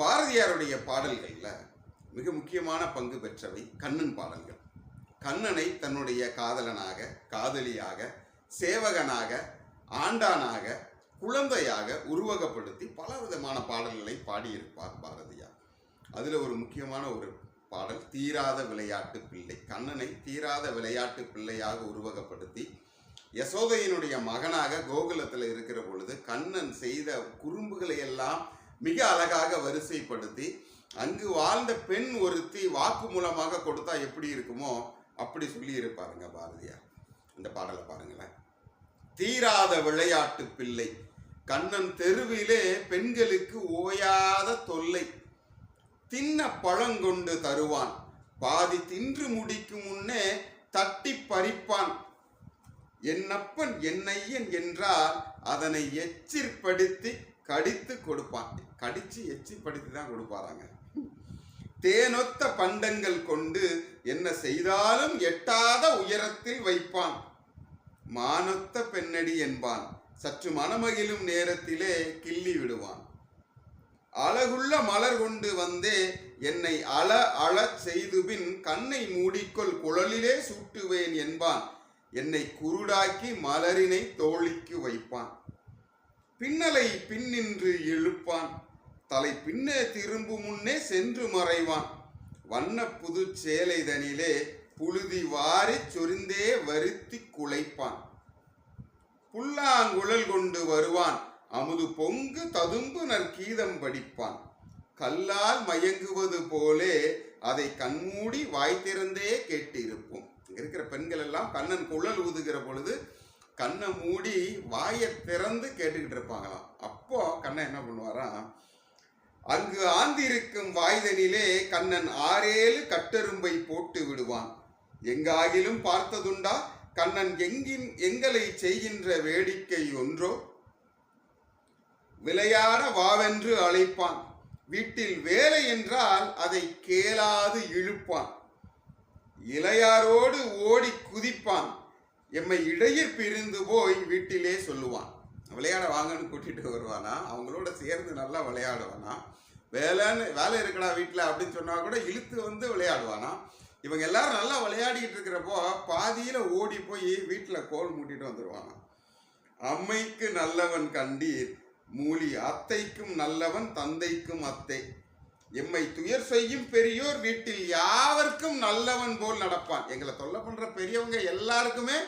பாரதியாருடைய பாடல்களில் மிக முக்கியமான பங்கு பெற்றவை கண்ணன் பாடல்கள். கண்ணனை தன்னுடைய காதலனாக காதலியாக சேவகனாக ஆண்டானாக குழந்தையாக உருவகப்படுத்தி பல விதமான பாடல்களை பாடியிருப்பார் பாரதியார். அதில் ஒரு முக்கியமான ஒரு பாடல் தீராத விளையாட்டு பிள்ளை. கண்ணனை தீராத விளையாட்டு பிள்ளையாக உருவகப்படுத்தி யசோதையினுடைய மகனாக கோகுலத்தில் இருக்கிற பொழுது கண்ணன் செய்த குறும்புகளை எல்லாம் மிக அழகாக வரிசைப்படுத்தி அங்கு வாழ்ந்த பெண் ஒருத்தி வாக்கு மூலமாக கொடுத்தா எப்படி இருக்குமோ அப்படி சொல்லியிருப்பாருங்க பாரதியார். இந்த பாடலை பாருங்களேன். தீராத விளையாட்டு பிள்ளை. கண்ணன் தெருவிலே பெண்களுக்கு ஓயாத தொல்லை. தின்ன பழங்கொண்டு தருவான். பாதி தின்று முடிக்கும் முன்னே தட்டி பறிப்பான். என்னப்பன் என்னையன் என்றால் அதனை எச்சிற்படுத்தி கடித்து கொடுப்பான் கடிச்சு படித்து தான் கொடுப்பாராங்க. தேனொத்த பண்டங்கள் கொண்டு என்ன செய்தாலும் எட்டாத உயரத்தில் வைப்பான். மானொத்த பெண்ணடி என்பான். சற்று மனமகிழும் நேரத்திலே கிள்ளி விடுவான். அழகுள்ள மலர் கொண்டு வந்தே என்னை அழ அழச் செய்துபின் கண்ணை மூடிக்கொள் குழலிலே சூட்டுவேன் என்பான். என்னை குருடாக்கி மலரினை தோழிக்கு வைப்பான். பின்னலை பின்னின்று இழுப்பான். தலை பின்னே திரும்பும் முன்னே சென்று மறைவான். வண்ண புது சேலைதனிலே புழுதி வாரிச் சொரிந்தே வருத்தி குலைப்பான். புல்லாங்குழல் கொண்டு வருவான். அமுது பொங்கு ததும்பு நற்கீதம் படிப்பான். கல்லால் மயங்குவது போலே அதை கண்மூடி வாய்த்திருந்தே கேட்டிருப்போம். இருக்கிற பெண்கள் எல்லாம் கண்ணன் குழல் ஊதுகிற பொழுது கண்ணை மூடி வாயை திறந்து கேட்டுக்கிட்டு இருப்பாங்களாம். அப்போ கண்ணன் என்ன பண்ணுவாராம்? அங்கு ஆந்திருக்கும் வாய்தனிலே கண்ணன் ஆறேழு கட்டெரும்பை போட்டு விடுவான். எங்காகிலும் பார்த்ததுண்டா? கண்ணன் எங்கின் எங்களை செய்கின்ற வேடிக்கை ஒன்றோ? விளையாட வாவென்று அழைப்பான். வீட்டில் வேலை என்றால் அதை கேளாது இழுப்பான். இளையாரோடு ஓடி குதிப்பான். எம்மை இடையிற் பிரிந்து போய் வீட்டிலே சொல்லுவான். விளையாட வாங்கன்னு கூட்டிட்டு வருவானா? அவங்களோட சேர்ந்து நல்லா விளையாடுவானா? வேலைன்னு வேலை இருக்கடா வீட்டில் அப்படின்னு சொன்னா கூட இழுத்து வந்து விளையாடுவானா? இவங்க எல்லாரும் நல்லா விளையாடிக்கிட்டு இருக்கிறப்போ பாதியில் ஓடி போய் வீட்டில் கோல் மூட்டிட்டு வந்துடுவானா அம்மைக்கு நல்லவன் கண்டீர் மூலி அத்தைக்கும் நல்லவன் தந்தைக்கும் அத்தை. எம்மை துயர் செய்யும் பெரியோர் வீட்டில் யாவர்க்கும் நல்லவன் போல் நடப்பான். எங்களை தொல்லை பண்ற பெரியவங்க எல்லாருக்குமே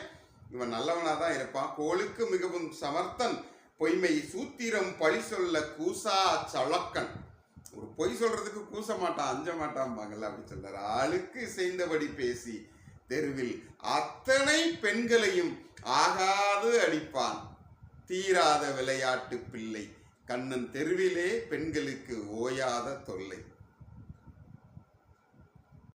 இவன் நல்லவனா தான் இருப்பான். கோளுக்கு மிகவும் சமர்த்தன். பொய்மை சூத்திரம் பழி சொல்ல கூசா சளக்கன் ஒரு பொய் சொல்றதுக்கு கூச மாட்டான் அஞ்ச மாட்டான்பாங்கல்ல அப்படி சொல்றாரு. ஆளுக்கு இசைந்தபடி பேசி தெருவில் அத்தனை பெண்களையும் ஆகாது அடிப்பான். தீராத விளையாட்டு பிள்ளை. கண்ணன் தெருவிலே பெண்களுக்கு ஓயாத தொல்லை.